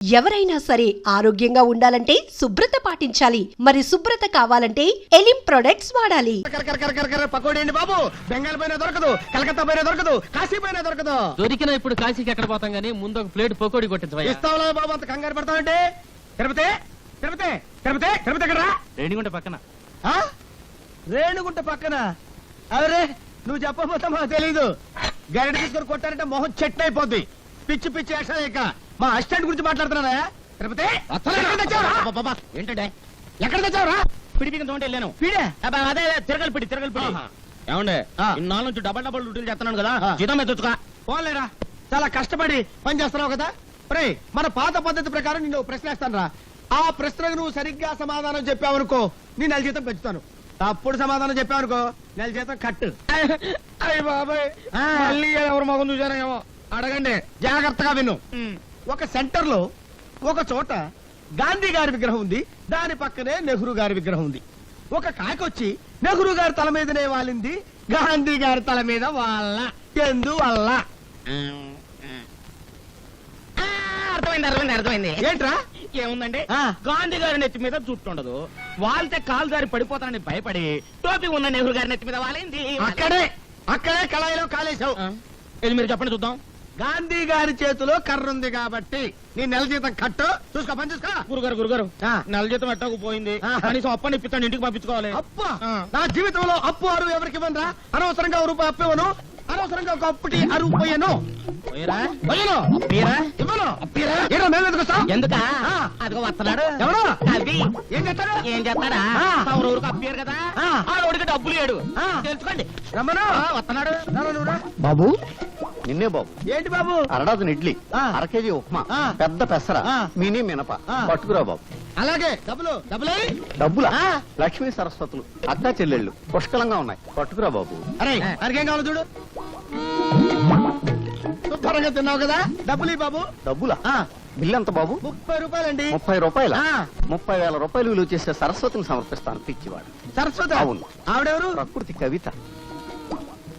ఎవరైనా సరే ఆరోగ్యంగా ఉండాలంటే శుభ్రత పాటించాలి. మరి శుభ్రత కావాలంటే ఎలిం ప్రొడక్ట్స్ వాడాలి. కర కర కర కర కర పకోడీ అండి బాబు. బెంగాల్ పైన దొరకదు కలకత్తా పైన దొరకదు కాశీ పైన దొరకదు. దొరికిన ఇప్పుడు కాశీకి ఎక్కడ పోతాం గానీ ముందు ఒక ప్లేట్ పకోడీ కొట్టించవయ్యా ఇస్తావులే బాబు అంత కంగారు పడతావంటే? తిరుపతి తిరుపతి తిరుపతి తిరుపతి ఎక్కడ రేణిగుంట పక్కన. రేణుగుంట పక్కన. అవరే నువ్వు చెప్పబోతా మాకు తెలీదు. గరిట తీసుకొని కొట్టారంటే మొహం చెట్టు అయిపోద్ది. పిచ్చి పిచ్చి యాక్షన్ ఇక. మా అసిస్టెంట్ గురించి మాట్లాడుతున్నారా? తిరుపతి? ఏంటంటే? ఎక్కడ తెచ్చావురా పిడిపికి తోంటే వెళ్ళాను. పీడే? అదే తిరగలి పిడి తిరగలి పిడి. ఏమండే. ఇన్నాళ్ళ నుంచి డబల్ డబల్ డ్యూటీలు చేస్తున్నాను కదా. జీతం తెచ్చుకో పోలేరా చాలా కష్టపడి పని చేస్తున్నావు కదా. రే మన పాత పద్ధతి ప్రకారం నిన్ను ప్రశ్న వేస్తాను రా. ఆ ప్రశ్నకు నువ్వు సరిగ్గా సమాధానం చెప్పావనుకో నీ నెల జీతం పెంచుతాను. తప్పుడు సమాధానం చెప్పావనుకో నెల జీతం కట్టు. అయ్య బాబాయ్. మళ్ళీ ఎవరు మగం చూసారేమో అడగండి జాగ్రత్తగా విను. ఒక సెంటర్లో ఒక చోట గాంధీ గారి విగ్రహం ఉంది దాని పక్కనే నెహ్రూ గారి విగ్రహం ఉంది. ఒక కాకొచ్చి నెహ్రూ గారి తల మీదనే వాలింది గాంధీ గారి తల మీద వాళ్ళ ఎందువల్ల? అర్థమైంది అర్థమైంది అర్థమైంది. ఏంట్రా? ఏముందండి. గాంధీ గారి నెత్తి మీద జుట్టు ఉండదు. వాళ్తే కాలు జారి పడిపోతానని భయపడి టోపీ ఉన్న నెహ్రూ గారి నెత్తి మీద వాలింది. అక్కడే అక్కడే కళాయిలో కాలేశావు. ఇది మీరు చెప్పండి చూద్దాం. గాంధీ గారి చేతిలో కర్ర ఉంది కాబట్టి నీ నెల జీతం కట్టు. చూసుకో పని చూసుకో. గురుగారు గురుగారు ఆ. నెల జీతం ఎట్టాకు పోయింది? ఆ. కనీసం అప్పని ఇప్పిస్తాను ఇంటికి పంపించుకోవాలి. అప్పా. ఆ. నా జీవితంలో అప్పు అరువు ఎవరికి ఇవ్వనురా? అనవసరంగా రూపాయి అప్పు ఇవ్వను. అనవసరంగా ఒక అప్పుటి అరువు పోయాను పోయిరా? పోయాను అప్పీరా? ఇవ్వను ఏంటో మేము ఎందుకు వస్తాం ఎందుక ఆ. అదిగో వస్తున్నాడు ఎవడు? అది ఏం చేస్తాడు ఏం చేస్తాడా ఆ. తమరు ఊరికి అప్పారు కదా ఆ. ఆ రోడ్డుకి డబ్బులు లేడు ఆ. తెలుసుకోండి రమ్మను ఆ, వస్తున్నాడు రారా నువ్వురా. బాబు నిన్నే బాబు ఏంటి బాబు అరడాదుని ఇడ్లీ ఆ. అర కేజీ ఉప్మా ఆ. పెద్ద పెసర ఆ. మినీ మినప ఆ. పట్టుకురా బాబు అలాగే డబ్బులు డబ్బులు డబ్బుల. లక్ష్మీ సరస్వతులు అక్కా చెల్లెళ్ళు పుష్కలంగా ఉన్నాయి పట్టుకురా బాబు అరే. అరికేం కావాలి చూడు శుభ్రంగా తిన్నావు కదా? డబ్బులు బాబు. డబ్బుల? ఆ, బిల్లు ఎంత బాబు? ముప్పై రూపాయలండి. ముప్పై రూపాయల. ముప్పై వేల రూపాయలు విలువ చేసే సరస్వతిని సమర్పిస్తాను పిచ్చివాడు. సరస్వతి? అవును. ఆవిడెవరు? ప్రకృతి కవిత.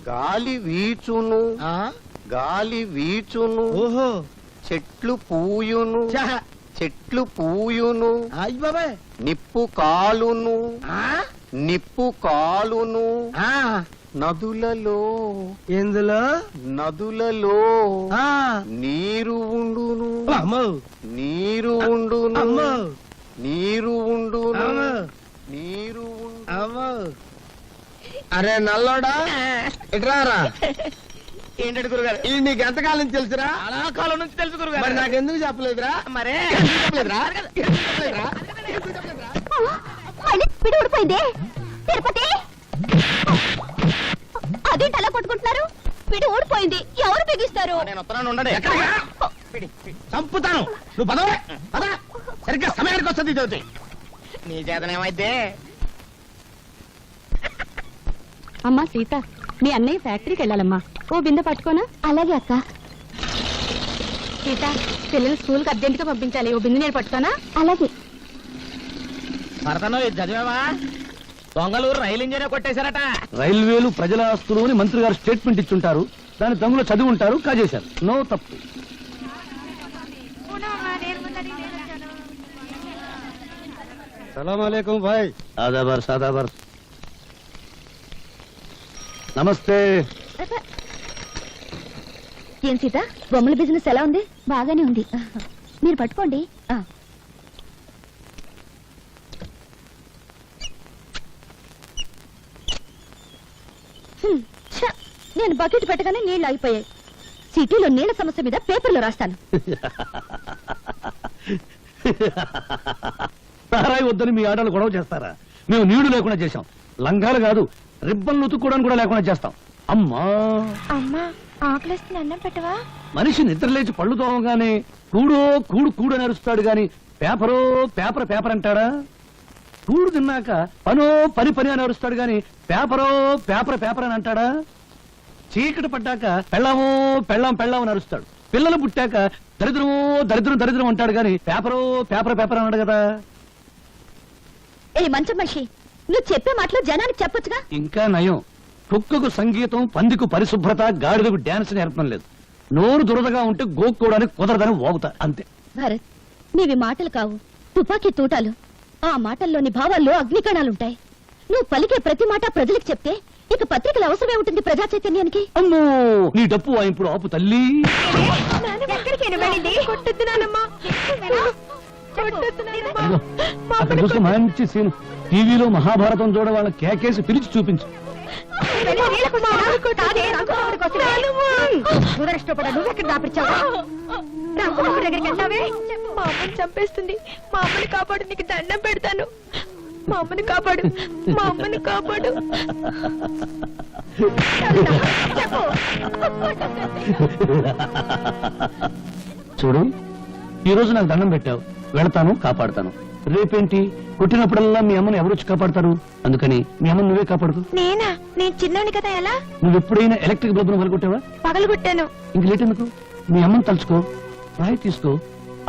గాలి వీచును. ఆ, గాలి వీచును. ఓహో. చెట్లు పూయును. చెట్లు పూయును. నిప్పు కాలును. ఆ, నిప్పు కాలును. ఆ, నదులలో ఎందులో నదులలో ఆ, నీరు ఉండును. అమ్మో. నీరు ఉండును. అమ్మో. నీరు ఉండును. అమ్మో. నీరు ఉండు. అమ్మో. అరే నల్లోడా? ఇట్రారా? ఏంటంటే గురుగారు? ఇది నీకు ఎంతకాలం తెలుసురా? చాలా కాలం నుంచి తెలుసు మరి గురుగారు నాకు ఎందుకు చెప్పలేదురా? మరే. చెప్పలేదురా? చెప్పలేదురా? మళ్ళీ పిడి ఊడిపోయింది. తిరుపతి అదేంటి అలా కొట్టుకుంటున్నారు పిడి ఊడిపోయింది ఎవరు బిగిస్తారు నేను వస్తున్నాను ఉండండి? చంపుతాను. నువ్వు పదవే పద. సరిగ్గా సమయానికి వస్తుంది జ్యోతి. నీ చేతనేమైతే అమ్మా సీత మీ అన్నయ్య ఫ్యాక్టరీకి వెళ్ళాలమ్మా. ఓ బిందె పట్టుకోనా? అలాగే అక్క. సీత పిల్లలు స్కూల్కి అర్జెంట్గా పంపించాలి. ఓ బిందె నేను పట్టుకోనా? అలాగే. భరతను ఇది చదివావా? దొంగలు రైలు ఇంజనే కొట్టేశారట. రైల్వేలు ప్రజల ఆస్తులు అని మంత్రి గారు స్టేట్మెంట్ ఇచ్చుంటారు. దాని దొంగలు చదివి ఉంటారు కాజేశారు. నో తప్పు. సలాం అలైకుం భాయ్. ఆదాబర్ సాదాబర్. నమస్తే. ఏం సీత బొమ్మల బిజినెస్ ఎలా ఉంది? బాగానే ఉంది. మీరు పట్టుకోండి. నేను బకెట్ పెట్టగానే నీళ్ళు ఆగిపోయాయి. సిటీలో నీళ్ళ సమస్య మీద పేపర్లో రాస్తాను. సారాయి వద్దని మీ ఆడలు గొడవ చేస్తారా? మేము నీళ్ళు లేకుండా చేశాం. లంగాలు కాదు రిబ్బన్లు ఉతుక్కోవడానికి కూడా లేకుండా చేస్తాం. అమ్మా! అమ్మా ఆకలిస్తుంది అన్నం పెట్టవా? మనిషి నిద్రలేచి పళ్ళు తోమగానే కూడో కూడు కూడు అని అరుస్తాడు గాని పేపరో పేపర్ పేపర్ అంటాడా? కూడు తిన్నాక పనో పని పని అని అరుస్తాడు గాని పేపరో పేపర్ పేపర్ అని అంటాడా? చీకటి పడ్డాక పెళ్ళామో పెళ్ళాం పెళ్ళాం అని అరుస్తాడు. పిల్లలు పుట్టాక దరిద్రమో దరిద్రం దరిద్రం అంటాడు గాని పేపరో పేపర్ పేపర్ అన్నాడు కదా. ఏ మంచం మనిషి నువ్వు చెప్పే మాటలు జనానికి చెప్పొచ్చుగా? ఇంకా నయం. కుక్కకు సంగీతం పందికు పరిశుభ్రత గాడిదకు డాన్స్ నేర్పడం లేదు. నోరు దురదగా ఉంటే గోక్కోవడానికి కుదరదని ఓగుతా అంతే. భరత్ నీవి మాటలు కావు. తుపాకీ తూటాలు. ఆ మాటల్లోని భావాల్లో అగ్నికణాలుంటాయి. నువ్వు పలికే ప్రతి మాట ప్రజలకు చెప్తే ఇక పత్రికల అవసరమే ఉంటుంది ప్రజా చైతన్యానికి. అమ్మో నీ డప్పు ఇప్పుడు ఆపు తల్లి. అక్కడ మంచి సీన్. టీవీలో మహాభారతం చూడ వాళ్ళ కేకేసి పిలిచి చూపించు. దురదృష్టపడ నువ్వెక్కడ దాపిచ్చావు? రంగమ్మడి దగ్గరికి వెళ్ళావే మా అమ్మని చంపేస్తుంది. మా అమ్మని కాపాడు నీకు దండం పెడతాను. మా అమ్మని కాపాడు. మా అమ్మని కాపాడు. చూడు ఈ రోజు నాకు దండం పెట్టావు. వెళతాను కాపాడుతాను. రేపేంటి? కొట్టినప్పుడల్లా మీ అమ్మని ఎవరు వచ్చి కాపాడతారు? అందుకని మీ అమ్మని నువ్వే కాపాడుకు. నేనా? నేను చిన్నోని కదా ఎలా? నువ్వు ఎప్పుడైనా ఎలక్ట్రిక్ బల్బును వలగొట్టావా పగలగొట్టాను. ఇంక లేట్ ఎందుకు మీ అమ్మని తలుచుకో రాయి తీసుకో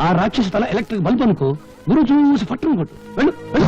ఆ రాక్షసి తల ఎలక్ట్రిక్ బల్బ్ అనుకో గురువు చూసి పట్టును కొట్టు. వెళ్ళు వెళ్ళు.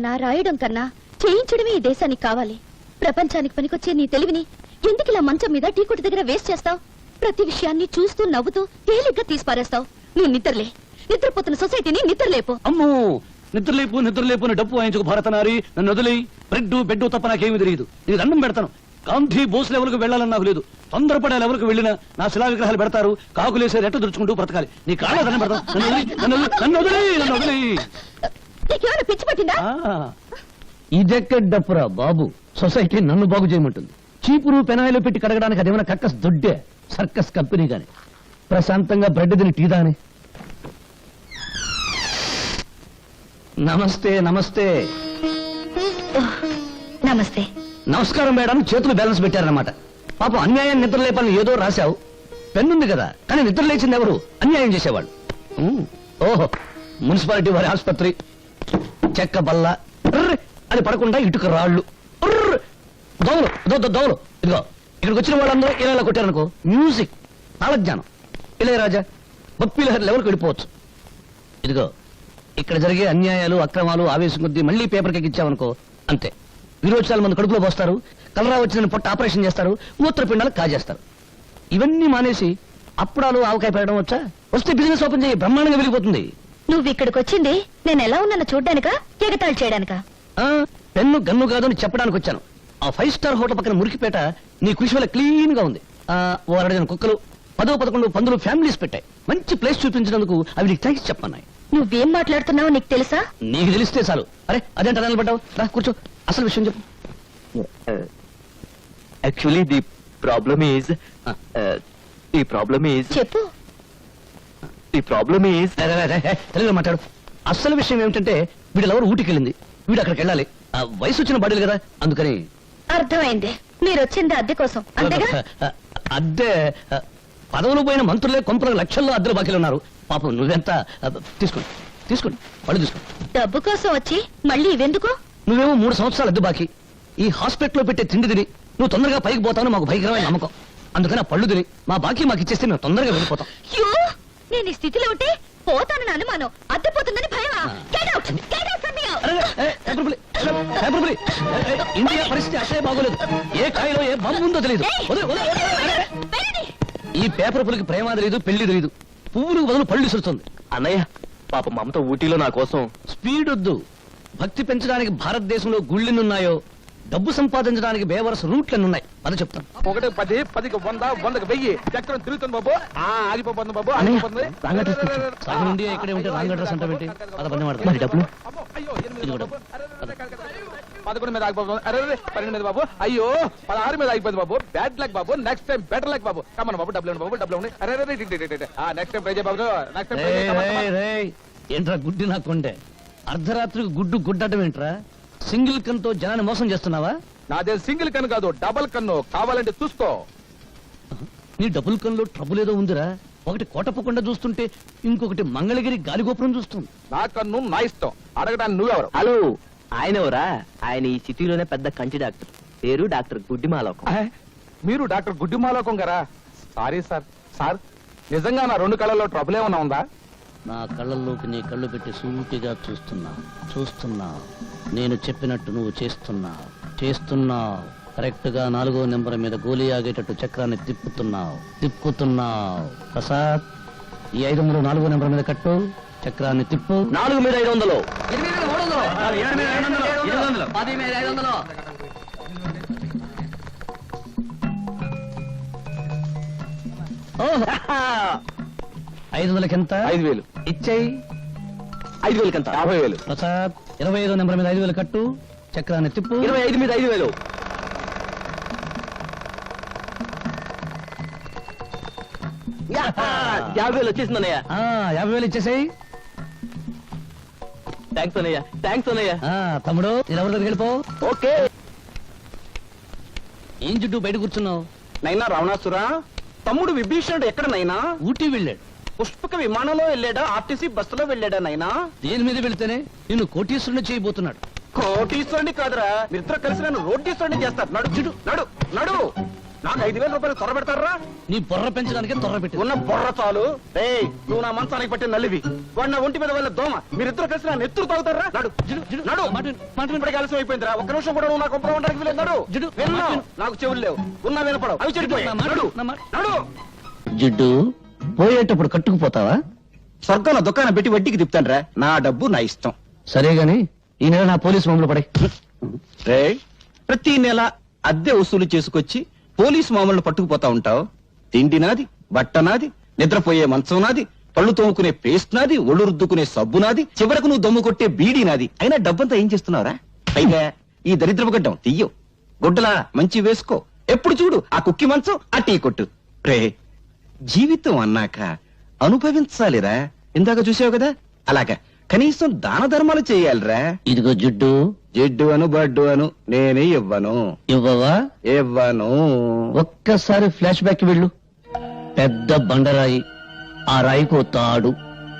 కన్నా రాయడం కన్నా చేయించడమే ఈ దేశానికి కావాలి. ప్రపంచానికి పనికొచ్చే నీ తెలివిని ఎందుకు ఇలా మంచం మీద టీ కొట్టు దగ్గర వేస్ట్ చేస్తావు? ప్రతి విషయాన్ని చూస్తూ నవ్వుతూ తేలిగ్గా తీసిపారేస్తావు. నువ్వు నిద్రలే. నిద్రపోతున్న సొసైటీని నిద్రలేపు. అమ్మో! నిద్రలేపు నిద్రలేపు అని డప్పు వాయించుకు భారతనారి నన్ను వదిలి బ్రెడ్ బెడ్ తప్ప నాకేమి తెలియదు. నేను దండం పెడతాను. గాంధీ బోస్ లెవెల్కి వెళ్ళాలని నాకు లేదు. తొందరపడే లెవెల్కి వెళ్ళినా నా శిలా విగ్రహాలు పెడతారు. కాకులేసే రెట్ట దుడుచుకుంటూ బ్రతకాలి. నీ కాళ్ళ దండం పెడతాను. నన్ను వదిలి, నన్ను వదిలి నన్ను వదిలి నీకేమైనా పిచ్చి పట్టిందా? ఇదెక్కడ డప్పురా బాబు? సొసైటీ నన్ను బాగు చేయమంటుంది. చీపురు పెనాయిలు పెట్టి కడగడానికి అదేమైనా కక్కస్ దొడ్డే? సర్కస్ కంపెనీ గాని. ప్రశాంతంగా బ్రెడ్ తిని టీ దాని నమస్తే నమస్తే. నమస్తే. నమస్కారం మేడం చేతులు బ్యాలెన్స్ పెట్టారన్నమాట. పాపం అన్యాయం నిద్ర లేపని ఏదో రాశావు. పెన్నుంది కదా కానీ నిద్ర లేచింది ఎవరు? అన్యాయం చేసేవాళ్ళు. ఉమ్, ఓహో మున్సిపాలిటీ వారి ఆసుపత్రి. చెక్క బల్ల. ఉర్ర్ అని పడకుండా ఇటుక రాళ్ళు. ఉర్ర్ దోవలు దో దోవలు ఇదిగో ఇక్కడికి వచ్చిన వాళ్ళందరూ ఇలా ఇలా కొట్టారనుకో మ్యూజిక్ తాళజ్ఞానం ఇళయరాజా బప్పీలహరి లెవెల్కి వెళ్ళిపోవచ్చు? ఇదిగో ఇక్కడ జరిగే అన్యాయాలు అక్రమాలు ఆవేశం కొద్దీ మళ్ళీ పేపర్ ఎక్కించామనుకో అంతే. విరోచనాలు మంది కడుపులో పోస్తారు కలరా వచ్చిన పొట్ట ఆపరేషన్ చేస్తారు మూత్రపిండాలు కాజేస్తారు. ఇవన్నీ మానేసి అప్పుడాలు ఆవకాయ పెట్టడం వచ్చా? వస్తే బిజినెస్ ఓపెన్ చేయి బ్రహ్మాండంగా వెళ్ళిపోతుంది నువ్వు ఇక్కడికి వచ్చింది నేను ఎలా ఉన్నానో చూడ్డానికా? ఎగతాళి చేయడానికా? ఆ, పెన్ను గన్ను కాదు అని చెప్పడానికి వచ్చాను. ఆ ఫైవ్ స్టార్ హోటల్ పక్కన మురికిపేట నీ కృషి వల్ల క్లీన్గా ఉంది. ఆ, ఓ అరడజన కుక్కలు పదో పదకొండు పందులు ఫ్యామిలీస్ పెట్టాయి. మంచి ప్లేస్ చూపించినందుకు అవి నీకు థ్యాంక్స్ చెప్పన్నాయి నువ్వేం మాట్లాడుతున్నావో నీకు తెలుసా? నీకు తెలిస్తే చాలు. అరే అదేంట నిలబడ్డావు రా కూర్చో. అసలు విషయం చెప్పు. Problem is, Ah. uh, the problem is, చెప్పు. The problem is, రే, రే, రే, రే, తెలుగులో మాట్లాడు. అసలు విషయం ఏమిటంటే వీడు ఎవరు ఊటికి వెళ్ళింది వీడు అక్కడికి వెళ్ళాలి. ఆ, వయసు వచ్చిన బాడీలు కదా అందుకని అర్థమైంది. మీరు వచ్చింది అద్దె కోసం. అంతేగా? అద్దె పదవులు పోయిన మంత్రులే కొంపల లక్షల్లో అద్దెలు బాకీలు ఉన్నారు. పాపం నువ్వెంత తీసుకోండి. తీసుకోండి. పళ్ళు తీసుకోండి. డబ్బు కోసం వచ్చి మళ్ళీ ఇవెందుకు? నువ్వేమో మూడు సంవత్సరాలు అద్దె బాకీ. ఈ హాస్పిటల్లో పెట్టే తిండి తిని నువ్వు తొందరగా పైకి పోతాను మాకు భయంకరమైన నమ్మకం. అందుకని ఆ పళ్ళు తిని మా బాకీ మాకు ఇచ్చేస్తే మేము తొందరగా వెళ్ళిపోతాం. నేను ఈ స్థితిలో ఉంటే పోతానని అనుమానం. అద్దె పోతుందని భయమా Get out! Get out from here! India పరిస్థితి అసలే బాగోలేదు. ఏ కాయలో ఏ బాంబు ఉందో తెలియదు ఏయ్! వదిలు, వదిలు, అరే, వెళ్ళండి. ఈ పేపర్ పులికి ప్రేమ తెలియదు పెళ్ళి తెలియదు పువ్వులకు బదులు పళ్ళు ఇసురుతుంది. అన్నయ్య పాప మమత ఊటీలో నా కోసం స్పీడ్ వద్దు. భక్తి పెంచడానికి భారతదేశంలో గుళ్ళెన్నున్నాయో డబ్బు సంపాదించడానికి బేవరస రూట్లెన్నున్నాయి అది చెప్తాను ఒకటి పది పదికి వంద వందకి వెయ్యి చక్రం తిరుగుతుంది బాబు ఆ ఆగిపోతుంది బాబు ఇండియా ఇక్కడే ఉంటే రాంగ్ అడ్రస్? పద పని వాడతాం. మరి డబ్బులు. పదకొండు మీద ఆగిపోతుంది అరే పన్నెండు మీద బాబు అయ్యో పదహారు మీద ఆగిపోయింది బాబు బ్యాడ్ లక్ బాబు నెక్స్ట్ టైం బెటర్ లక్ బాబు కమన్ బాబు డబ్బులు బాబు డబ్బులు ఇవ్వండి. అరే నెక్స్ట్ టైం చేయ బాబు నెక్స్ట్ టైం. ఏంట్రా గుడ్డి నా కొండే అర్ధరాత్రికి గుడ్డు గుడ్డటం ఏంట్రా సింగిల్ కన్తో జనాన్ని మోసం చేస్తున్నావా? నాదే సింగిల్ కన్ను కాదు డబల్ కన్ను. కావాలంటే చూసుకో. నీ డబుల్ కన్లో ట్రబుల్ ఏదో ఉందిరా. ఒకటి కోటప్పకుండా చూస్తుంటే ఇంకొకటి మంగళగిరి గాలిగోపురం చూస్తుంది. నా కన్ను నా ఇష్టం. అడగడానికి నువ్వెవరు? హలో. ఆయన ఎవరా? ఆయన ఈ సిటీలోనే పెద్ద కంచి డాక్టర్. పేరు డాక్టర్ గుడ్డిమాలోకం. మీరు డాక్టర్ గుడ్డిమాలోకం గారా? Sorry sir. సార్ నిజంగా నా రెండు కళ్ళల్లో ట్రబుల్ ఏమన్నా ఉందా? నా కళ్ళల్లోకి నీ కళ్ళు పెట్టి సూటిగా చూస్తున్నా. చూస్తున్నా. నేను చెప్పినట్టు నువ్వు చేస్తున్నా. చేస్తున్నా. కరెక్ట్గా నాలుగో నెంబర్ మీద గోలీ ఆగేటట్టు చక్రాన్ని తిప్పుతున్నావు. తిప్పుతున్నావు ప్రసాద్ ఈ ఐదు వందలు నాలుగో నెంబర్ మీద కట్టు. చక్రాన్ని తిప్పు. నాలుగు మీద ఐదు వందలు. ఐదు వందలకి ఎంత ఐదు వేలు. ఇచ్చేయి. ఐదు వేలకి ఎంత యాభై వేలు. ప్రసాద్ ఇరవై ఐదో నెంబర్ మీద ఐదు వేలు కట్టు. చక్రాన్ని తిప్పు. ఇరవై ఐదు మీద ఐదు వేలు. యాభై వేలు వచ్చేసింది అన్నయ్య. ఆ, యాభై వేలు ఇచ్చేసేయి. థ్యాంక్స్ అన్నయ్య థ్యాంక్స్ అన్నయ్య. ఆ, తమ్ముడు ఎవరి దగ్గరికి వెళ్ళిపో. ఓకే. ఏం చుట్టూ బయట కూర్చున్నావు? నైనా రావణాసురా. తమ్ముడు విభీషణుడు ఎక్కడ నైనా? ఊటీ వెళ్ళాడు. పుష్పక విమానంలో వెళ్ళాడా? ఆర్టీసీ బస్సులో వెళ్ళాడా నైనా దేని మీద వెళ్తేనే నిన్ను కోటీశ్వరుని చేయబోతున్నాడు. కోటీశ్వరుని కాదురా. మీరిద్దరు కలిసి నన్ను రోడ్డీశ్వరుని చేస్తారు. నడు చిడు నడు నడు. నాకు ఐదు వేల రూపాయలు త్వర పెడతారా? నీ బుర్ర పెంచడానికి తొర్ర పెట్టి. ఉన్న బొర్ర చాలు. ఏయ్ నువ్వు నా మంచానికి పట్టిన నల్లివి వాడు నా ఒంటి మీద వెళ్ళ దోమ. మీరిద్దరు కలిసి నా నెత్తురు తాగుతారా? నడు జిడు, జిడు, నడు. మాట విను, మాట విను. ఇప్పటికే ఆలస్యం అయిపోయిందిరా. ఒక్క నిమిషం కూడా నువ్వు నాకు ఒప్పడం ఉండడానికి వీలేదు నడు. జిడు, విన్ను. మాట విను. నాకు చెవులు లేవు. ఉన్నా వినపడవు. అవి చెడిపోయాయి. నా మాట నడు. విను, నా మాట- నడు. జిడ్డు. పోయేటప్పుడు కట్టుకుపోతావా? స్వర్గంలో దుకాణం పెట్టి వడ్డీకి తిప్పుతాను నా డబ్బు నా ఇష్టం. సరే గాని ఈ నెల నా పోలీసు మామూలు పడే రే ప్రతి నెల అద్దె వసూలు చేసుకొచ్చి పోలీసు మామూలు పట్టుకుపోతా ఉంటావు. తిండి నాది బట్ట నాది నిద్రపోయే మంచం నాది పళ్ళు తోముకునే పేస్ట్ నాది ఒళ్ళు రుద్దుకునే సబ్బు నాది చివరకు నువ్వు దమ్ము కొట్టే బీడీ నాది. అయినా డబ్బంతా ఏం చేస్తున్నావురా? పైగా ఈ దరిద్రపు గడ్డం తీయో. గుడ్డలా మంచి వేసుకో. ఎప్పుడు చూడు ఆ కుక్కి మంచం ఆ టీ కొట్టు. రే జీవితం అన్నాక అనుభవించాలిరా. ఇందాక చూసావు కదా? అలాగా. కనీసం దాన ధర్మాలు చేయాలిరా. ఇదిగో జిడ్డు. జిడ్డు అను బడ్డు అను నేనే ఇవ్వను. ఇవ్వవా? ఇవ్వను. ఒక్కసారి ఫ్లాష్ బ్యాక్ వెళ్ళు. పెద్ద బండరాయి ఆ రాయికో తాడు.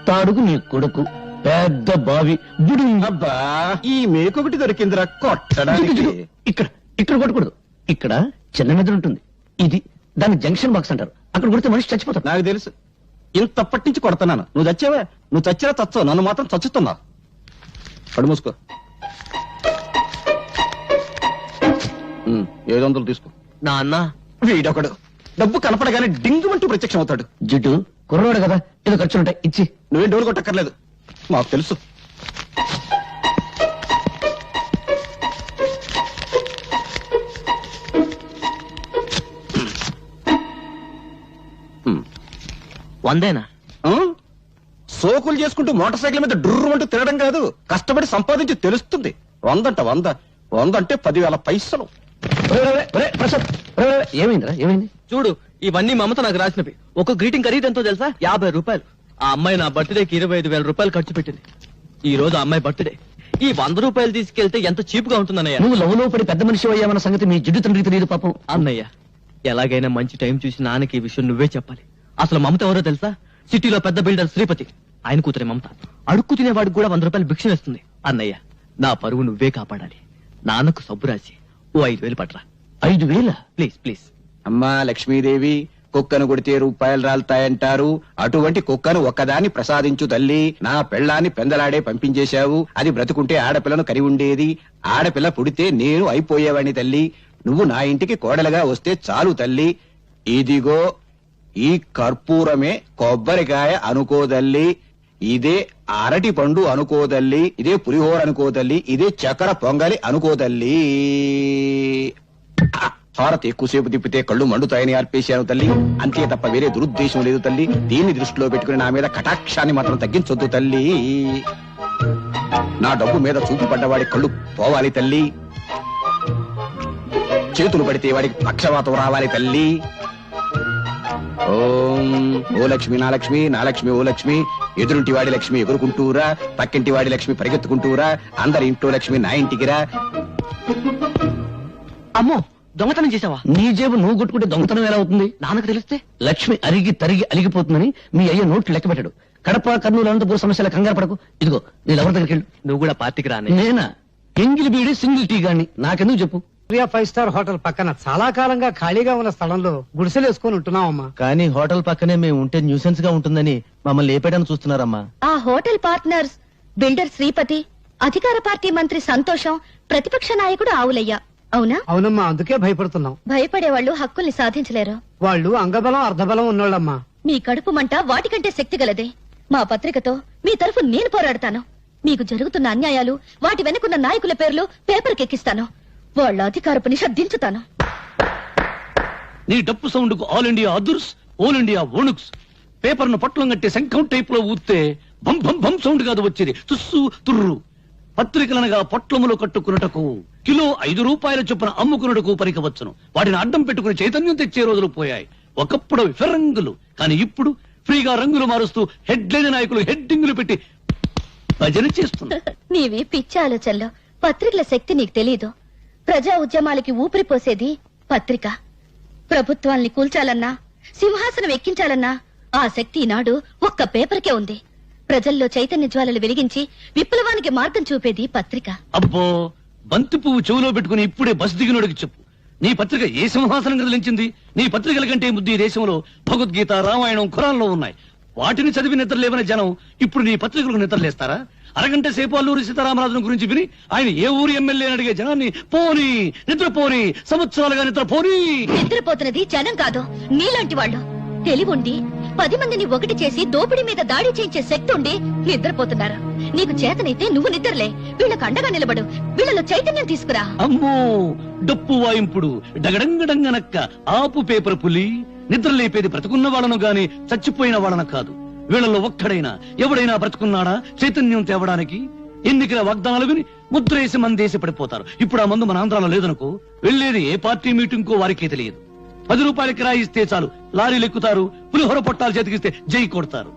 తాడుకు నీ కొడుకు. పెద్ద బావి. బుడు. అబ్బా ఈ మేకొకటి దొరికిందిరా కొట్టడానికి. ఇక్కడ ఇక్కడ కొట్టకూడదు. ఇక్కడ చిన్న మెదడు ఉంటుంది. ఇది దాన్ని జంక్షన్ బాక్స్ అంటారు. అక్కడ కొడితే మనిషి చచ్చిపోతాడు. నాకు తెలుసు. ఇంతప్పటి నుంచి కొడుతున్నాను. నువ్వు చచ్చావా? నువ్వు చచ్చినా చచ్చావు నన్ను మాత్రం చచ్చుతున్నావు. కడు మూసుకో. ఉమ్, ఏడు వందలు తీసుకో. నాన్న. వీడొకడు. డబ్బు కనపడగానే డింగుమంటూ ప్రత్యక్షం అవుతాడు జిడ్డు కుర్రోడు కదా. ఏదో ఖర్చులుంటాయి. ఇచ్చి. నువ్వేం డోలు కొట్టక్కర్లేదు. మాకు తెలుసు. వందేనా? సోకులు చేసుకుంటూ మోటార్ సైకిల్ మీద డుర్రు అంటూ తిరగడం కాదు. కష్టపడి సంపాదించి తెలుస్తుంది. వందంట వంద. వంద అంటే పదివేల పైసలు. ఏమైందిరా? ఏమైంది? చూడు ఇవన్నీ మమత నాకు రాసినవి. ఒక గ్రీటింగ్ ఖరీదు ఎంతో తెలుసా? యాభై రూపాయలు. ఆ అమ్మాయి నా బర్త్డేకి ఇరవై ఐదు వేల రూపాయలు ఖర్చు పెట్టింది. ఈ రోజు ఆ అమ్మాయి బర్త్డే. ఈ వంద రూపాయలు తీసుకెళ్తే ఎంత చీప్గా ఉంటుందన్నయ్య? నువ్వు లవ్ పడి పెద్ద మనిషి అయ్యామన్న సంగతి మీ జిడ్డు తండ్రికి తెలియదు పాపం. అన్నయ్య ఎలాగైనా మంచి టైం చూసి నాన్నకి ఈ విషయం నువ్వే చెప్పాలి. అసలు మమత ఎవరో తెలుసా? సిటీలో పెద్ద బిల్డర్ శ్రీపతి. ఆయన కూతురే మమత. అడుక్కు తినేవాడికి కూడా వంద రూపాయలు భిక్ష వేస్తుంది. అన్నయ్య నా పరువు నువ్వే కాపాడాలి. నాన్నకు సబ్బు రాసి ఓ ఐదు వేలు పట్రా. ఐదు వేల? Please please. అమ్మా లక్ష్మీదేవి కుక్కను కొడితే రూపాయలు రాలుతాయంటారు. అటువంటి కుక్కను ఒక్కదాన్ని ప్రసాదించు తల్లి. నా పెళ్ళాన్ని పెందలాడే పంపించేశావు. అది బ్రతుకుంటే ఆడపిల్లను కరి ఉండేది. ఆడపిల్ల పుడితే నేను అయిపోయేవాణ్ణి తల్లి. నువ్వు నా ఇంటికి కోడలుగా వస్తే చాలు తల్లి. ఇదిగో ఈ కర్పూరమే కొబ్బరికాయ అనుకోదల్లి ఇదే అరటి పండు అనుకోదల్లి ఇదే పులిహోర అనుకోదల్లి ఇదే చక్కెర పొంగలి అనుకోదల్లి హారతి ఎక్కువసేపు తిప్పితే కళ్ళు మండుతాయని అర్పేశాను తల్లి. అంతే తప్ప వేరే దురుద్దేశం లేదు తల్లి. దీన్ని దృష్టిలో పెట్టుకుని నా మీద కటాక్షాన్ని మాత్రం తగ్గించొద్దు తల్లి. నా డబ్బు మీద చూపు పడ్డవాడి కళ్ళు పోవాలి తల్లి. చేతులు పడితే వాడికి పక్షవాతం రావాలి తల్లి. ఓం ఓ లక్ష్మి నా లక్ష్మి నా లక్ష్మి ఓ లక్ష్మి. ఎదురుంటి వాడి లక్ష్మి ఎగురుకుంటూరా పక్కింటి వాడి లక్ష్మి పరిగెత్తుకుంటూరా అందరి ఇంట్లో లక్ష్మి నా ఇంటికి రా అమ్మో దొంగతనం చేసావా నీ జేబు నువ్వు కొట్టుకుంటే దొంగతనం ఎలా అవుతుంది? నాన్నకు తెలిస్తే? లక్ష్మి అరిగి తరిగి అలిగిపోతుందని మీ అయ్య నోట్లు లెక్క పెట్టాడు. కడప కర్నూలు అనంతపురం సమస్యల కంగారు పడకు. ఇదిగో నేను ఎవరి దగ్గరికి వెళ్ళు. నువ్వు కూడా పార్టీకి రానే. నేనా? ఎంగిలి బీడి సింగిల్ టీ గాని. నాకెందుకు చెప్పు? ప్రియా ఫైవ్ స్టార్ హోటల్ పక్కన చాలా కాలంగా ఖాళీగా ఉన్న స్థలంలో గుడిసెలు వేసుకొని ఉంటున్నామమ్మా కానీ హోటల్ పక్కనే మేము ఉంటే న్యూసెన్స్గా ఉంటుందని మమ్మల్ని లేపేయడానికి చూస్తున్నారమ్మా. ఆ హోటల్ పార్ట్నర్స్ బిల్డర్ శ్రీపతి అధికార పార్టీ మంత్రి సంతోషం ప్రతిపక్ష నాయకుడు ఆవులయ్య. అవునా? అవునమ్మా అందుకే భయపడుతున్నాం. భయపడేవాళ్ళు హక్కుల్ని సాధించలేరు. వాళ్ళు అంగబలం అర్ధబలం ఉన్నోళ్ళమ్మా. మీ కడుపు మంట వాటికంటే శక్తి గలదే. మా పత్రికతో మీ తరఫు నేను పోరాడతాను. మీకు జరుగుతున్న అన్యాయాలు వాటి వెనుకున్న నాయకుల పేర్లు పేపర్కి ఎక్కిస్తాను వాళ్ళ అధికారపు నిష దించుతాను నీ డప్పు సౌండ్కు ఆల్ ఇండియా అదుర్స్ ఆల్ ఇండియా ఓణుక్స్ పేపర్ను పట్లం కట్టి శంఖం టైప్లో ఊస్తే భం భం భం సౌండ్ కాదు వచ్చేది. తుస్సు తుర్రు. పత్రికలనగా పొట్లములు కట్టుకున్నటకు కిలో ఐదు రూపాయల చొప్పున అమ్ముకున్నటకు పరికవచ్చును. వాటిని అడ్డం పెట్టుకుని చైతన్యం తెచ్చే రోజులు పోయాయి. ఒకప్పుడు అవి ఫిరంగులు. కానీ ఇప్పుడు ఫ్రీగా రంగులు మారుస్తూ హెడ్లైన్ నాయకులు హెడ్డింగులు పెట్టి భజన చేస్తున్నారు. నీవి పిచ్చి ఆలోచనలు పత్రికల శక్తి నీకు తెలీదు. ప్రజా ఉద్యమాలకి ఊపిరిపోసేది పత్రిక. ప్రభుత్వాల్ని కూల్చాలన్నా సింహాసనం ఎక్కించాలన్నా ఆ శక్తి ఈనాడు ఒక్క పేపర్కే ఉంది. ప్రజల్లో చైతన్య జ్వాలలు వెలిగించి విప్లవానికి మార్గం చూపేది పత్రిక. అబ్బో బంతి పువ్వు చెవులో పెట్టుకుని ఇప్పుడే బస్ దిగినోడికి చెప్పు. నీ పత్రిక ఏ సింహాసనం కదిలించింది నీ పత్రికల కంటే ముద్దు ఈ దేశంలో భగవద్గీత రామాయణం ఖురాన్లో ఉన్నాయి. వాటిని చదివి నిద్రలేవని జనం ఇప్పుడు నీ పత్రికలకు నిద్రలేస్తారా? అరగంట సేపు అల్లూరి సీతారామరాజును గురించి విని ఆయన ఏ ఊరి ఎమ్మెల్యే అని అడిగే జనాన్ని పోని నిద్రపోని సంవత్సరాలుగా నిద్రపోని. నిద్రపోతున్నది జనం కాదు నీలాంటి వాళ్ళు. తెలివుండి పది మందిని ఒకటి చేసి దోపిడీ మీద దాడి చేయించే శక్తి ఉండి నిద్రపోతున్నారు. నీకు చేతనైతే నువ్వు నిద్రలే. వీళ్ళకు అండగా నిలబడు. వీళ్ళలో చైతన్యం తీసుకురా. అమ్మో డప్పు వాయింపుడు డగడంగడంగనక్క ఆపు పేపర్ పులి. నిద్ర లేపేది బ్రతుకున్న వాళ్ళను గాని చచ్చిపోయిన వాళ్ళను కాదు. వీళ్ళలో ఒక్కడైనా ఎవడైనా బ్రతుకున్నాడా? చైతన్యం తేవడానికి ఎన్నికల వాగ్దానాలు విని ముద్రేసి మందేసి పడిపోతారు. ఇప్పుడు ఆ మందు మన ఆంధ్రాలో లేదనుకో వెళ్ళేది ఏ పార్టీ మీటింగ్ కో వారికే తెలియదు. పది రూపాయల కిరాయి ఇస్తే చాలు లారీలు ఎక్కుతారు పులిహోర పొట్టాలు చేతికిస్తే జై కొడతారు.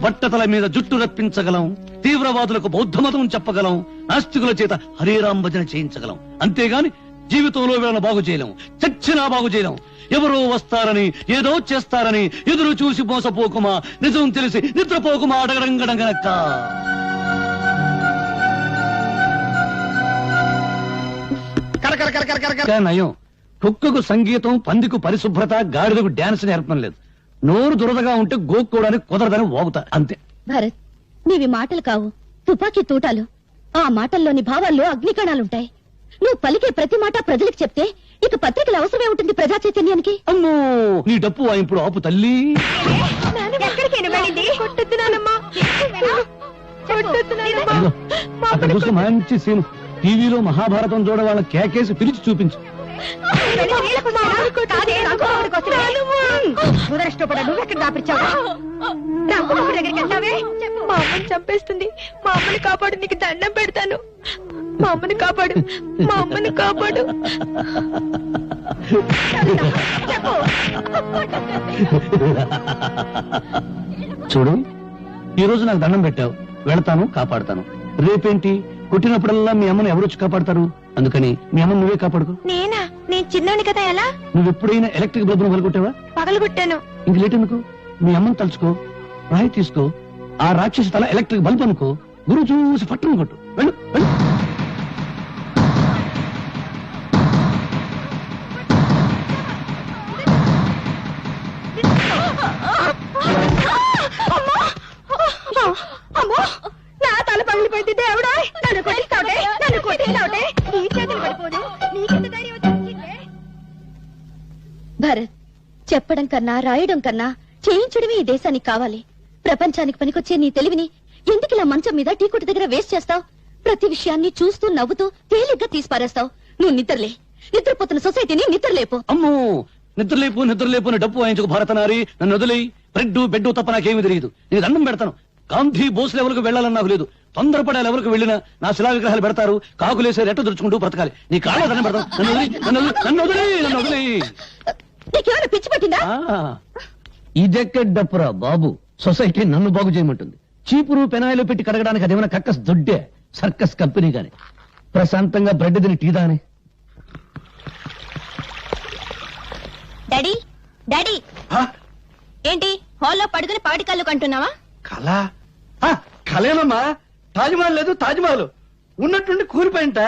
బట్టతల మీద జుట్టు రప్పించగలం తీవ్రవాదులకు బౌద్ధ మతం చెప్పగలం నాస్తికుల చేత హరేరాం భజన చేయించగలం. అంతేగాని జీవితంలో వీళ్ళని బాగు చేయలేం చచ్చినా బాగు చేయలేం ఎవరో వస్తారని ఏదో చేస్తారని ఎదురు చూసి మోసపోకుమా నిజం తెలిసి నిద్రపోకుమా అడగడంగడంగనక్క కరకర కరకర కరకర ఇంకా నయం. కుక్కకు సంగీతం పందికు పరిశుభ్రత గాడిదకు డాన్స్ నేర్పడం లేదు. నోరు దురదగా ఉంటే గోక్కోవడానికి కుదరదని వాగుతా. అంతే. భరత్ నీవి మాటలు కావు. తుపాకీ తూటాలు. ఆ మాటల్లోని భావాల్లో అగ్నికణాలుంటాయి. నువ్వు పలికే ప్రతి మాట ప్రజలకు చెప్తే ఇక పత్రికల అవసరమే ఉంటుంది ప్రజా చైతన్యానికి? అమ్మో నీ డప్పు వాయింపుడు ఆపు తల్లి. అక్కడ మంచి సీన్. టీవీలో మహాభారతం చూడ వాళ్ళ కేకేసి పిలిచి చూపించు. చంపేస్తుంది. మా అమ్మని కాపాడు. నీకు దండం పెడతాను. మా అమ్మని కాపాడు. మా అమ్మని కాపాడు. చూడు ఈ రోజు నాకు దండం పెట్టావు. వెళతాను కాపాడతాను. రేపేంటి? కొట్టినప్పుడల్లా మీ అమ్మని ఎవరొచ్చి కాపాడతారు? అందుకని మీ అమ్మని నువ్వే కాపాడుకో. నేనా? నేను చిన్నోని కదా ఎలా? నువ్వు ఎప్పుడైనా ఎలక్ట్రిక్ బల్బును పలుకొట్టావా పగలగొట్టాను. ఇంక లేట్ ఎందుకు? మీ అమ్మని తలుచుకో రాయి తీసుకో ఆ రాక్షసి తల ఎలక్ట్రిక్ బల్బ్ అనుకో గురువు చూసి పట్టును కొట్టు. వెళ్ళు వెళ్ళు. అమ్మో నా తల పగిలిపోయింది దేవుడా. నన్ను కొట్టిస్తావుటే నన్ను కొట్టిస్తావుటే నీ చేతులు పడిపోదు. నీకెంత ధైర్యం వచ్చిందే భరత్ చెప్పడం కన్నా రాయడం కన్నా చేయించడమే ఈ దేశానికి కావాలి. ప్రపంచానికి పనికొచ్చే నీ తెలివిని ఎందుకు ఇలా మంచం మీద టీ కొట్టు దగ్గర వేస్ట్ చేస్తావు? ప్రతి విషయాన్ని చూస్తూ నవ్వుతూ తేలిగ్గా తీసిపారేస్తావు. నువ్వు నిద్రలే. నిద్రపోతున్న సొసైటీని నిద్రలేపు. అమ్మో నిద్రలేపు నిద్రలేపు అని డప్పు వాయించుకు భారతనారి. నన్ను వదిలి బ్రెడ్ బెడ్ తప్ప నాకేమీ తెలియదు. నేను దండం పెడతాను. గాంధీ బోస్ లెవెల్కి వెళ్ళాలని నాకు లేదు. తొందరపడే లెవెల్కి వెళ్ళినా నా శిలా విగ్రహాలు పెడతారు. కాకులేసే రెట్ట దుడుచుకుంటూ బ్రతకాలి. నీ కాళ్ళ దండం పెడతాను నన్ను వదిలి నన్ను వదిలి నన్ను వదిలి నన్ను వదిలి నీకేమైనా పిచ్చి పట్టిందా? ఇదెక్కడ డప్పురా బాబు? సొసైటీ నన్ను బాగు చేయమంటుంది. చీపురు పెనాయిలు పెట్టి కడగడానికి అదేమైనా కక్కస్ దొడ్డే సర్కస్ కంపెనీ గాని. ప్రశాంతంగా బ్రెడ్ తిని టీ దాని డాడీ డాడీ. ఏంటి? హాల్లో పడుకుని పాటి కళ్ళు కంటున్నావా? కళ? కలేనమ్మా. తాజ్మహల్ లేదు తాజ్మహల్. ఉన్నట్టుండి కూలిపోయింట.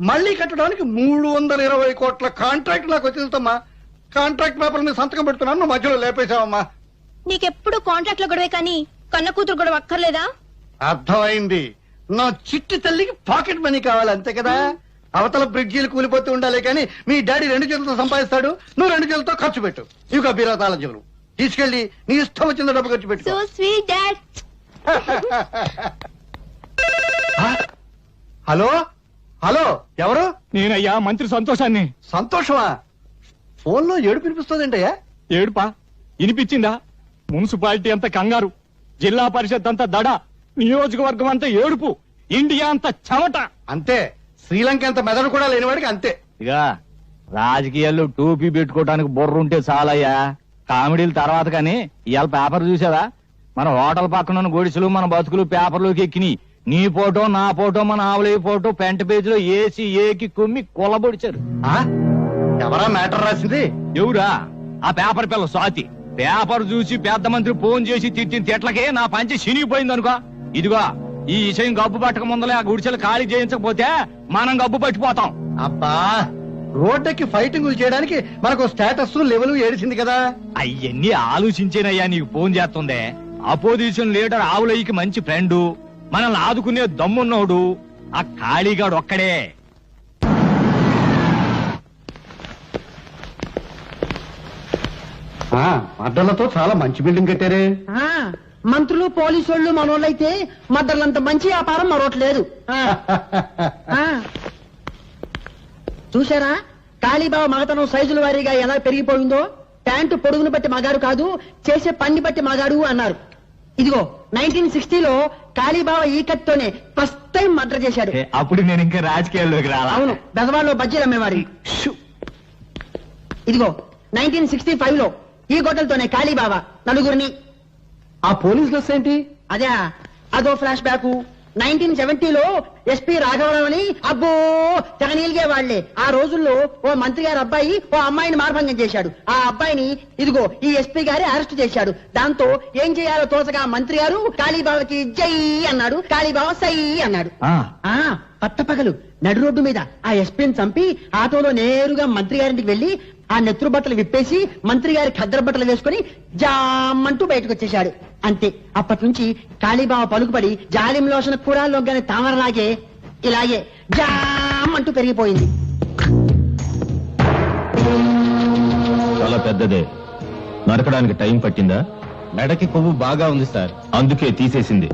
మళ్ళీ కట్టడానికి మూడు వందల ఇరవై కోట్ల కాంట్రాక్ట్ నాకు వచ్చిందమ్మా కాంట్రాక్ట్ పేపర్ మీద సంతకం పెడుతున్నాను నువ్వు మధ్యలో లేపేశావమ్మా. నీకెప్పుడు కాంట్రాక్ట్లో గొడవే కానీ కన్న కూతురు గొడవ అక్కర్లేదా? అర్థమైంది. నా చిట్టి తల్లికి పాకెట్ మనీ కావాలి అంతే కదా? అవతల బ్రిడ్జీలు కూలిపోతూ ఉండాలి కానీ మీ డాడీ రెండు చేతులతో సంపాదిస్తాడు నువ్వు రెండు చేతులతో ఖర్చు పెట్టు. ఇవి బీరా తాళం చెవులు. తీసుకెళ్ళి నీ ఇష్టం వచ్చిన డబ్బు ఖర్చు పెట్టు. So sweet dad hello? Hello ఎవరు? నేనయ్యా మంత్రి సంతోషాన్ని. సంతోషమా? ఫోన్లో ఏడు పినిపిస్తుందంటయ్యా ఏడుపా? వినిపించిందా? మున్సిపాలిటీ అంతా కంగారు. జిల్లా పరిషత్ అంతా దడ. నియోజకవర్గం అంతా ఏడుపు. ఇండియా అంతా చెమట. అంతే. శ్రీలంక అంత మెదడు కూడా లేనివాడికి అంతే. ఇక రాజకీయాల్లో టోపీ పెట్టుకోవడానికి బుర్ర ఉంటే చాలయ్యా. కామెడీల తర్వాత కానీ ఇవాళ పేపర్ చూసావా? మన హోటల్ పక్కన ఉన్న గొడిసెలు మన బతుకులు పేపర్లోకి ఎక్కినాయి నీ ఫోటో నా ఫోటో మన ఆవులే ఫోటో పెంట పేజీలో ఏసి ఏకి కొమ్మి కొల్లబొడిచారు ఆ? ఎవరా మ్యాటర్ రాసింది? ఎవరా? ఆ పేపర్ పిల్ల స్వాతి. పేపర్ చూసి పెద్ద మంత్రి ఫోన్ చేసి తిట్టిన తిట్లకే నా పంచి చినిగిపోయింది అనుకో ఇదిగో ఈ విషయం గబ్బు పట్టక ముందలే ఆ గుడిసెలు ఖాళీ చేయించకపోతే మనం గబ్బు పట్టిపోతాం. అబ్బా రోడ్డుకి ఫైటింగులు చేయడానికి మనకు స్టేటస్ లెవెల్ ఏడిసింది కదా. అయ్యన్ని ఆలోచించేనయ్యా నీకు ఫోన్ చేస్తుందే. అపోజిషన్ లీడర్ ఆవులయ్యకి మంచి ఫ్రెండు మనల్ని ఆదుకునే దమ్మున్నోడు ఆ ఖాళీగాడు ఒక్కడే. ఆ, అడ్డలతో చాలా మంచి బిల్డింగ్ కట్టారే. ఆ, మంత్రులు పోలీసు వాళ్ళు మనోళ్ళైతే మద్దర్లంత మంచి వ్యాపారం ఆ. చూసారా కాళీబాబా మగతనం సైజుల వారీగా ఎలా పెరిగిపోయిందో? ప్యాంటు పొడుగును బట్టి మగాడు కాదు చేసే పని బట్టి మగాడు అన్నారు. ఇదిగో నైన్టీన్ సిక్స్టీలో కాళీబాబా ఈ ఫస్ట్ టైం మర్డర్ చేశాడు. అప్పుడు నేను ఇంకా రాజకీయాల్లోకి రాలా? అవును బెజవాడలో బజ్జీలు అమ్మేవారి. ఇదిగో నైన్టీన్ సిక్స్టీ ఫైవ్లో ఈ గొడ్డలతోనే కాళీబాబా నలుగురిని ఆ పోలీస్ డ్రెస్ ఏంటి? అదే అదో ఫ్లాష్ బ్యాక్ నైన్టీన్ సెవెంటీలో ఎస్పీ రాఘవరావు అని అబ్బో తెగనీలిగే వాళ్ళే ఆ రోజుల్లో ఓ మంత్రి గారి అబ్బాయి ఓ అమ్మాయిని మార్భంగం చేశాడు. ఆ అబ్బాయిని ఇదిగో ఈ ఎస్పీ గారి అరెస్ట్ చేశాడు. దాంతో ఏం చేయాలో తోచగా మంత్రి గారు కాళీబాబాకి జై అన్నాడు కాళీబాబా సై అన్నాడు. ఆ. పట్టపగలు నడు రోడ్డు మీద ఆ ఎస్పీని చంపి ఆటోలో నేరుగా మంత్రి గారింటికి వెళ్ళి ఆ నెత్తురు బట్టలు విప్పేసి మంత్రి గారి ఖద్దర బట్టలు వేసుకుని జామంటూ బయటకు వచ్చేశాడు. అంతే. అప్పటి నుంచి కాళీబాబా పలుకుపడి జాలిం లోషన కూడా లొగ్గని తామరలాగే ఇలాగే జామ్ అంటూ పెరిగిపోయింది. చాలా పెద్దదే. నరకడానికి టైం పట్టిందా? మెడకి కొవ్వు బాగా ఉంది సార్. అందుకే తీసేసింది.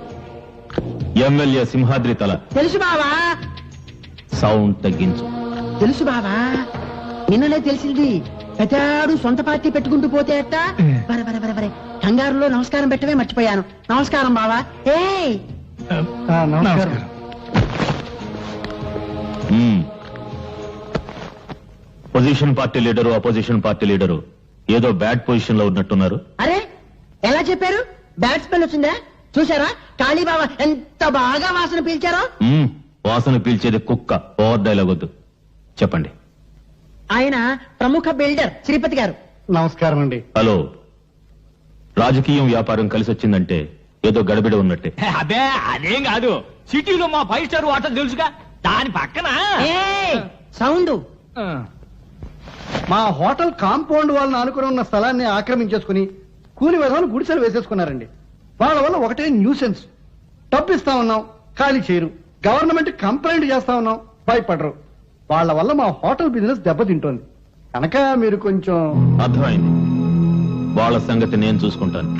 ఎమ్మెల్యే సింహాద్రి తల. తెలుసు బావా? సౌండ్ తగ్గించు. తెలుసు బావా? నిన్ననే తెలిసింది. పెద్దాడు సొంత పార్టీ పెట్టుకుంటూ పోతే వరే వరే వరే. కంగారులో నమస్కారం పెట్టవే మర్చిపోయాను. నమస్కారం బావా. ఏయ్! నమస్కారం. మ్మ్. Position party leader opposition party leader ఏదో బ్యాడ్ పొజిషన్లో ఉన్నట్టున్నారు. అరే ఎలా చెప్పారు? బ్యాట్ స్మెల్ వచ్చిందా? చూసారా కాళీబాబా ఎంత బాగా వాసన పీల్చారో. వాసన పీల్చేది కుక్క ఓవర్ డైలాగ్ వద్దు. చెప్పండి. ఆయన ప్రముఖ బిల్డర్ శ్రీపతి గారు. నమస్కారం అండి. హలో. రాజకీయం వ్యాపారం కలిసి వచ్చిందంటే ఏదో గడబిడ ఉన్నట్టే. అదే అదేం కాదు. సిటీలో మా ఫైవ్ స్టార్ హోటల్ తెలుసుగా? దాని పక్కన? సౌండ్. మా హోటల్ కాంపౌండ్ వాళ్ళని ఆనుకుని ఉన్న స్థలాన్ని ఆక్రమించేసుకుని కూలి విధాలు గుడిసెలు వేసేసుకున్నారండి. వాళ్ళ వల్ల ఒకటే న్యూసెన్స్. డబ్బు ఇస్తా ఉన్నాం ఖాళీ చేయరు. గవర్నమెంట్ కంప్లైంట్ చేస్తా ఉన్నాం భయపడరు. వాళ్ళ వల్ల మా హోటల్ బిజినెస్ దెబ్బతింటోంది. కనుక మీరు కొంచెం అర్థమైంది. వాళ్ళ సంగతి నేను చూసుకుంటాను.